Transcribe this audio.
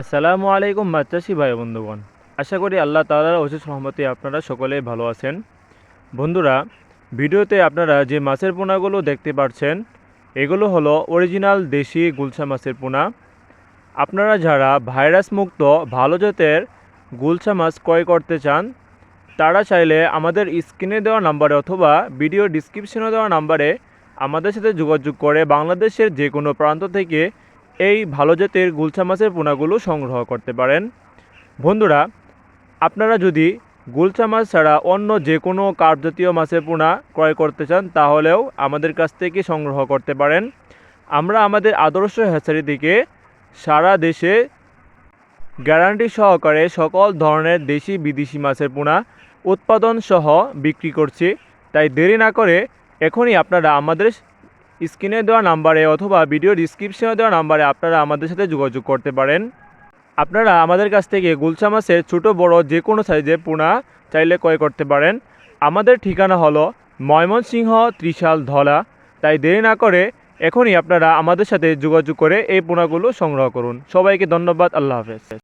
আসসালামু আলাইকুম মাচাসি ভাই বন্ধুগণ। আশা করি আল্লাহ তাআলার অশেষ রহমতে আপনারা সকলেই ভালো আছেন। বন্ধুরা, ভিডিওতে আপনারা যে মাছের পোনাগুলো দেখতে পাচ্ছেন এগুলো হলো অরিজিনাল দেশি গুলশা মাছের পোনা। আপনারা যারা ভাইরাস মুক্ত ভালো জাতের গুলশা মাছ ক্রয় করতে চান, তারা চাইলে আমাদের স্ক্রিনে দেওয়া নাম্বারে অথবা ভিডিও ডিসক্রিপশনে দেওয়া নাম্বারে আমাদের সাথে যোগাযোগ করে বাংলাদেশের যে কোনো প্রান্ত থেকে এই ভালো জাতের গুলশা মাছের পোনাগুলো সংগ্রহ করতে পারেন। বন্ধুরা, আপনারা যদি গুলশা মাছ ছাড়া অন্য যে কোনো কার্প জাতীয় মাছের পোনা ক্রয় করতে চান, তাহলেও আমাদের কাছ থেকে সংগ্রহ করতে পারেন। আমরা আমাদের আদর্শ হ্যাচারি থেকে সারা দেশে গ্যারান্টি সহকারে সকল ধরনের দেশি বিদেশি মাছের পোনা উৎপাদন সহ বিক্রি করছি। তাই দেরি না করে এখনই আপনারা আমাদের স্ক্রিনে দেওয়া নাম্বারে অথবা ভিডিও ডিসক্রিপশনে দেওয়া নাম্বারে আপনারা আমাদের সাথে যোগাযোগ করতে পারেন। আপনারা আমাদের কাছ থেকে গুলশা মাছের ছোটো, বড় যে কোনো সাইজে পোনা চাইলে ক্রয় করতে পারেন। আমাদের ঠিকানা হলো ময়মনসিংহ ত্রিশাল ধলা। তাই দেরি না করে এখনই আপনারা আমাদের সাথে যোগাযোগ করে এই পোনাগুলো সংগ্রহ করুন। সবাইকে ধন্যবাদ। আল্লাহ হাফেজ।